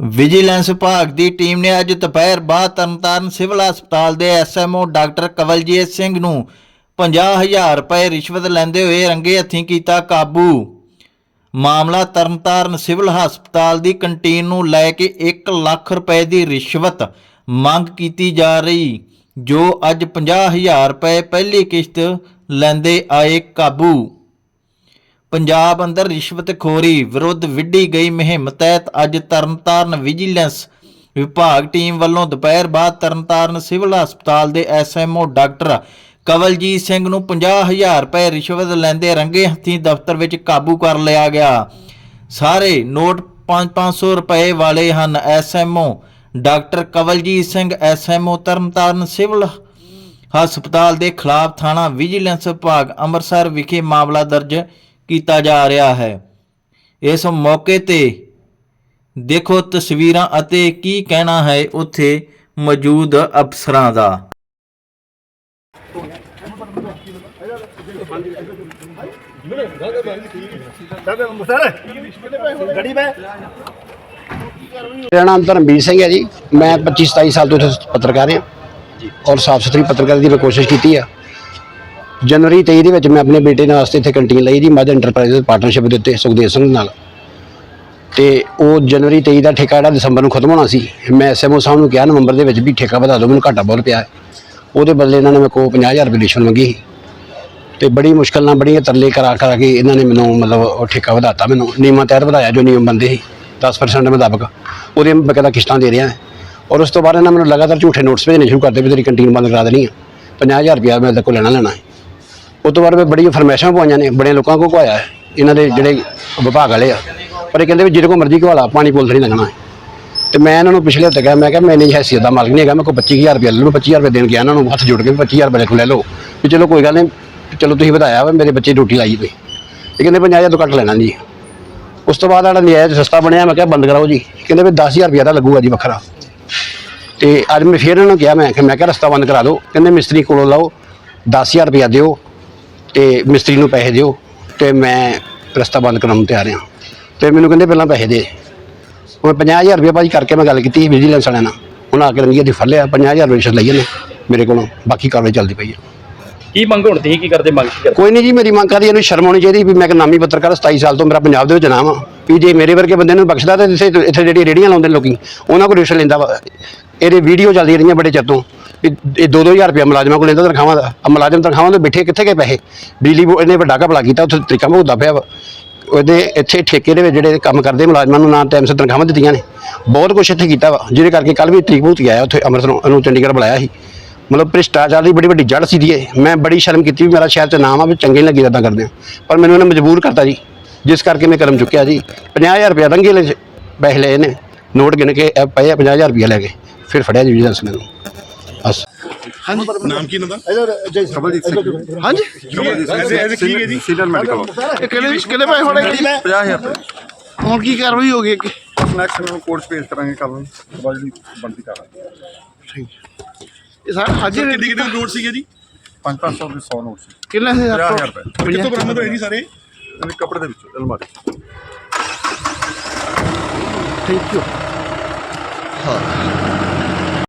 Vigilance ਵਿਭਾਗ ਦੀ team ਨੇ ਅੱਜ ਦੁਪਹਿਰ ਬਾਅਦ ਤਰਨਤਾਰਨ ਸਿਵਲ ਹਸਪਤਾਲ ਦੇ ਐਸਐਮਓ ਡਾਕਟਰ ਕਵਲਜੀਤ ਸਿੰਘ ਨੂੰ 50000 ਰੁਪਏ ਰਿਸ਼ਵਤ ਲੈਂਦੇ ਹੋਏ ਰੰਗੇ ਹੱਥੀਂ ਕੀਤਾ ਕਾਬੂ। ਮਾਮਲਾ ਤਰਨਤਾਰਨ ਸਿਵਲ ਹਸਪਤਾਲ ਦੀ ਕੰਟੀਨ ਨੂੰ ਲੈ ਕੇ 1 ਲੱਖ ਰੁਪਏ ਦੀ ਰਿਸ਼ਵਤ ਮੰਗ ਕੀਤੀ ਜਾ ਰਹੀ, ਜੋ ਅੱਜ 50000 ਰੁਪਏ ਪਹਿਲੀ ਕਿਸ਼ਤ ਲੈਂਦੇ ਆਏ ਕਾਬੂ। ਪੰਜਾਬ ਅੰਦਰ ਰਿਸ਼ਵਤਖੋਰੀ ਵਿਰੁੱਧ ਵਿੱਢੀ ਗਈ ਮੁਹਿੰਮ ਤਹਿਤ ਅੱਜ ਤਰਨਤਾਰਨ ਵਿਜੀਲੈਂਸ ਵਿਭਾਗ ਟੀਮ ਵੱਲੋਂ ਦੁਪਹਿਰ ਬਾਅਦ ਤਰਨਤਾਰਨ ਸਿਵਲ ਹਸਪਤਾਲ ਦੇ ਐਸਐਮਓ ਡਾਕਟਰ ਕਵਲਜੀਤ ਸਿੰਘ ਨੂੰ 50000 ਰੁਪਏ ਰਿਸ਼ਵਤ ਲੈਂਦੇ ਰੰਗੇ ਹੱਥੀਂ ਦਫ਼ਤਰ ਵਿੱਚ ਕਾਬੂ ਕਰ ਲਿਆ ਗਿਆ। ਸਾਰੇ ਨੋਟ 5-500 ਰੁਪਏ ਵਾਲੇ ਹਨ SMO doctor Kawaljit Singh SMO Tarn Taran civil ਹਸਪਤਾਲ ਦੇ ਖਿਲਾਫ ਥਾਣਾ ਵਿਜੀਲੈਂਸ ਵਿਭਾਗ ਅੰਮ੍ਰਿਤਸਰ ਵਿਖੇ ਮਾਮਲਾ ਦਰਜ ਕੀਤਾ ਜਾ ਰਿਹਾ ਹੈ। ਇਸ ਮੌਕੇ ਤੇ ਦੇਖੋ ਤਸਵੀਰਾਂ ਅਤੇ ਕੀ ਕਹਿਣਾ ਹੈ ਉੱਥੇ ਮੌਜੂਦ ਅਫਸਰਾਂ ਦਾ। ਮੇਰਾ ਨਾਮ ਧਰਮਵੀਰ ਸਿੰਘ ਹੈ ਜੀ। ਮੈਂ 25 27 ਸਾਲ ਤੋਂ ਇੱਥੇ ਪੱਤਰਕਾਰ ਹਾਂ। ਔਰ ਸਾਫ਼ ਸੁਥਰੀ ਪੱਤਰਕਾਰੀ ਦੀ ਮੈਂ ਕੋਸ਼ਿਸ਼ ਕੀਤੀ ਆ ਜਨਵਰੀ 23 ਦੇ ਵਿੱਚ ਮੈਂ ਆਪਣੇ ਬੇਟੇ ਦੇ ਵਾਸਤੇ ਇੱਥੇ ਕੰਟੀਨ ਲਈ ਜੀ ਮਦ ਐਂਟਰਪ੍ਰਾਈਜ਼ ਪਾਰਟਨਰਸ਼ਿਪ ਦੇ ਉੱਤੇ ਸੁਖਦੇਵ ਸਿੰਘ ਨਾਲ। ਤੇ ਉਹ ਜਨਵਰੀ 23 ਦਾ ਠੇਕਾ ਜਿਹੜਾ ਦਸੰਬਰ ਨੂੰ ਖਤਮ ਹੋਣਾ ਸੀ, ਮੈਂ ਐਸਐਮਓ ਸਾਹਿਬ ਨੂੰ ਕਿਹਾ, ਨਵੰਬਰ ਦੇ ਵਿੱਚ ਵੀ ਠੇਕਾ ਵਧਾ ਦਿਓ, ਮੈਨੂੰ ਘਾਟਾ ਬਹੁਤ ਪਿਆ। ਹੈ। ਉਹਦੇ ਬਦਲੇ ਇਹਨਾਂ ਨੇ ਮੇਰੇ ਕੋਲ 50000 ਰੁਪਏ ਰਿਸ਼ਵਤ ਮੰਗੀ ਸੀ। ਤੇ ਬੜੀ ਮੁਸ਼ਕਲ ਨਾਲ ਬੜੀਆਂ ਤਰਲੇ ਕਰਾ ਕਰਾ ਕੇ ਇਹਨਾਂ ਨੇ ਮੈਨੂੰ ਮਤਲਬ ਉਹ ਠੇਕਾ ਵਧਾਤਾ ਮੈਨੂੰ। ਨਿਯਮਾਂ ਤਹਿਤ ਵਧਾਇਆ ਜੋ ਨਿਯਮ ਬੰਦੇ ਸੀ 10% ਦੇ ਮੁਤਾਬਕ। ਉਹਦੇ ਬਕਾਇਦਾ ਕਿਸ਼ਤਾਂ ਦੇ ਰਿਹਾ। ਔਰ ਉਸ ਤੋਂ ਬਾਅਦ ਇਹਨਾਂ ਮੈਨੂੰ ਲਗਾਤਾਰ ਝੂਠੇ ਨੋਟਸ ਭੇਜਣੇ ਸ਼ੁਰੂ ਕਰਦੇ ਵੀ ਤੇਰੀ ਕੰਟੀਨ ਬੰਦ ਕਰਾ ਦੇਣੀ ਆ। 50000 ਰੁਪਇਆ ਮੈਂ ਇਹਦੇ ਕੋਲ ਲੈਣਾ ਲੈਣਾ ਹੈ। ਉਸ ਤੋਂ ਬਾਅਦ ਮੈਂ ਬੜੀਆਂ ਫਰਮੈਸ਼ਾਂ ਪਵਾਈਆਂ ਨੇ, ਬੜੇ ਲੋਕਾਂ ਕੋਲ ਘੁਆਇਆ। ਇਹਨਾਂ ਦੇ ਜਿਹੜੇ ਵਿਭਾਗ ਵਾਲੇ ਆ। ਪਰ ਇਹ ਕਹਿੰਦੇ ਵੀ ਜਿਹਦੇ ਕੋਲ ਮਰਜ਼ੀ ਘਵਾਲਾ ਪਾਣੀ ਪੁੱਲ ਨਹੀਂ ਲੱਗਣਾ। ਹੈ ਤੇ ਮੈਂ ਇਹਨਾਂ ਨੂੰ ਪਿਛਲੇ ਹਫ਼ਤੇ ਕਿਹਾ, ਮੈਂ ਕਿਹਾ ਮੈਂ ਨਹੀਂ ਹੈਸੀਅਤ ਦਾ ਮਾਲਕ ਨਹੀਂ ਹੈਗਾ, ਮੈਂ ਕੋਲ 25000 ਰੁਪਏ ਲੈ ਲਓ 25000 ਰੁਪਏ ਦੇਣ ਗਿਆ ਇਹਨਾਂ ਨੂੰ, ਹੱਥ ਜੋੜ ਕੇ ਵੀ 25000 ਰੁਪਏ ਕੋਲ ਲੈ ਲਓ। ਵੀ ਚਲੋ ਕੋਈ ਗੱਲ ਨਹੀਂ ਚਲੋ ਤੁਸੀਂ ਵਧਾਇਆ ਵਾ, ਮੇਰੇ ਬੱਚੇ ਡਿਊਟੀ ਲਾਈ ਪਈ। ਇਹ ਕਹਿੰਦੇ 50000 ਤੋਂ ਘੱਟ ਲੈਣਾ ਜੀ ਉਸ ਤੋਂ ਬਾਅਦ ਸਾਡਾ ਨਿਆਇ ਸਸਤਾ ਬਣਿਆ, ਮੈਂ ਕਿਹਾ ਬੰਦ ਕਰਾਓ ਜੀ। ਕਹਿੰਦੇ ਵੀ 10000 ਰੁਪਏ ਦਾ ਲੱਗੂਗਾ ਜੀ ਵੱਖਰਾ। ਤੇ ਅੱਜ ਮੈਂ ਫਿਰ ਇਹਨਾਂ ਨੂੰ ਕਿਹਾ, ਮੈਂ ਕਿ ਮੈਂ ਕਿਹਾ ਰਸਤਾ ਬੰਦ ਕਰਾ ਦਿਓ। ਕਹਿੰਦੇ ਮਿਸਤਰੀ ਕੋਲੋਂ ਲਾਓ 10000 ਰੁਪਏ ਦਿਓ। ਤੇ ਮਿਸਤਰੀ ਨੂੰ ਪੈਸੇ ਦਿਓ ਤੇ ਮੈਂ ਰਸਤਾ ਬੰਦ ਕਰਾਉਣ ਨੂੰ ਤਿਆਰ ਹਾਂ। ਤੇ ਮੈਨੂੰ ਕਹਿੰਦੇ ਪਹਿਲਾਂ ਪੈਸੇ ਦੇ। ਉਹ 50000 ਰੁਪਏ ਭਾਜੀ ਕਰਕੇ ਮੈਂ ਗੱਲ ਕੀਤੀ ਵਿਜੀਲੈਂਸ ਵਾਲਿਆਂ ਨਾਲ। ਉਹਨਾਂ ਆ ਕੇ ਰੰਗੀ ਦੀ ਫੜ ਲਿਆ 50000 ਰੁਪਏ ਲਈ ਨੇ ਮੇਰੇ ਕੋਲੋਂ ਬਾਕੀ ਕਾਰਵਾਈ ਚੱਲਦੀ ਪਈ ਹੈ ਕੀ ਮੰਗ ਹੁਣ ਤੁਸੀਂ ਕੀ ਕਰਦੇ ਮੰਗ ਕੀ ਕਰਦੇ? ਕੋਈ ਨਹੀਂ ਜੀ ਮੇਰੀ ਮੰਗ ਕਰਦੀ ਇਹਨੂੰ ਸ਼ਰਮ ਆਉਣੀ ਚਾਹੀਦੀ ਵੀ ਮੈਂ ਇੱਕ ਨਾਮੀ ਪੱਤਰਕਾਰ 27 ਸਾਲ ਤੋਂ ਮੇਰਾ ਪੰਜਾਬ ਦੇ ਵਿੱਚ ਨਾਮ ਆ। ਵੀ ਜੇ ਮੇਰੇ ਵਰਗੇ ਬੰਦੇ ਨੂੰ ਬਖਸ਼ਦਾ ਤੇ ਇੱਥੇ ਇੱਥੇ ਜਿਹੜੀ ਰੇੜੀਆਂ ਲਾਉਂਦੇ ਨੇ ਲੋਕੀ ਉਹਨਾਂ ਕੋਲ ਰਿਸ਼ਵਤ ਲੈਂਦਾ ਵਾ। ਇਹਦੇ ਵੀਡੀਓ ਚੱਲਦੀ ਰਹੀਆਂ ਬੜੇ ਚਿਰ ਤੋਂ। ਇਹ 2-2000 ਰੁਪਏ ਮੁਲਾਜ਼ਮਾਂ ਕੋਲ ਲੈਂਦਾ ਤਨਖਾਹਾਂ ਦਾ ਆ ਮੁਲਾਜ਼ਮ ਤਨਖਾਹਾਂ ਦੇ ਬੈਠੇ ਕਿੱਥੇ ਗਏ ਪੈਸੇ? ਬਿਜਲੀ ਬੋਰਡ ਇਹਨੇ ਵੱਡਾ ਘਪਲਾ ਕੀਤਾ, ਉੱਥੇ ਤਰੀਕਾ ਭੁਗਤਦਾ ਪਿਆ ਵਾ। ਉਹਦੇ ਇੱਥੇ ਠੇਕੇ ਦੇ ਵਿੱਚ ਜਿਹੜੇ ਕੰਮ ਕਰਦੇ ਮੁਲਾਜ਼ਮਾਂ ਨੂੰ ਨਾ ਟਾਈਮ ਸਿਰ ਤਨਖਾਹਾਂ ਦਿੱਤੀਆਂ ਨੇ। ਬਹੁਤ ਕੁਝ ਇੱਥੇ ਕੀਤਾ ਵਾ, ਜਿਹਦੇ ਕਰਕੇ ਕੱਲ ਵੀ ਤਰੀਕ ਭੁਗਤ ਗਿਆ ਉੱਥੇ ਅੰਮ੍ਰਿਤਸਰੋਂ, ਉਹਨੂੰ ਚੰਡੀਗੜ੍ਹ ਬੁਲਾਇਆ ਸੀ। ਮਤਲਬ ਭ੍ਰਿਸ਼ਟਾਚਾਰ ਦੀ ਬੜੀ ਵੱਡੀ ਜੜ ਸੀ ਦੀ ਇਹ। ਮੈਂ ਬੜੀ ਸ਼ਰਮ ਕੀਤੀ ਵੀ ਮੇਰਾ ਸ਼ਹਿਰ ਚ ਨਾਮ ਆ, ਵੀ ਚੰਗੇ ਨੀ ਲੱਗੀ ਇਦਾਂ ਕਰਦੇ ਆ। ਪਰ ਮੈਨੂੰ ਇਹਨੇ ਮਜਬੂਰ ਕਰਤਾ ਜੀ। ਜਿਸ ਕਰਕੇ ਮੈਂ ਕਦਮ ਚੁੱਕਿਆ ਜੀ। 50000 ਰੁਪਏ ਰੰਗੇ ਲੈ ਪੈਸੇ ਲਏ ਨੇ ਨੋਟ ਗਿਣ ਕੇ ਇਹ ਪਏ ਆ 50000 ਰੁਪਏ ਲੈ ਕੇ। ਫਿਰ ਫੜਿਆ ਜੀ ਵਿਜੀਲੈਂਸ ਨੇ ਮੈਨੂੰ। ਬਸ। ਨਾਮ ਕੀ ਇਹਨਾਂ ਦਾ? ਕਮਲਜੀਤ ਸਿੰਘ। ਹਾਂਜੀ। ਐਸੇ ਐਸੇ ਕੀ ਹੈ ਜੀ? ਸੀਨੀਅਰ ਮੈਡੀਕਲ ਇਹ ਕਿਹੜੇ ਕਿਹੜੇ ਪੈਸੇ ਫੜੇ ਗਏ 50000 ਰੁਪਏ ਹੁਣ ਕੀ ਕਾਰਵਾਈ ਹੋ ਗਈ ਅੱਗੇ? ਨੈਕਸਟ ਨੂੰ ਕੋਰਟ ਪੇਸ਼ ਕਰਾਂਗੇ ਕੱਲ ਨੂੰ। ਜਿਹੜੀ ਬਣਦੀ ਕਰਾਂਗੇ ਇਹ ਸਾਰਾ ਅੱਜ ਕਿੰਨੀ ਕਿੰਨੀ ਨੋਟ ਸੀਗੇ ਜੀ? 5-500 ਦੇ 100 ਨੋਟ ਸੀ। ਕਿੰਨਾ ਸੀ? 50000 ਰੁਪਏ। ਕਿੱਥੋਂ ਬਰਾਮਦ ਹੋਏ ਜੀ ਸਾਰੇ? ਕੱਪੜੇ ਦੇ ਵਿੱਚ ਅਲਮਾਰੀ। ਥੈਂਕ ਯੂ ਹਾਂ।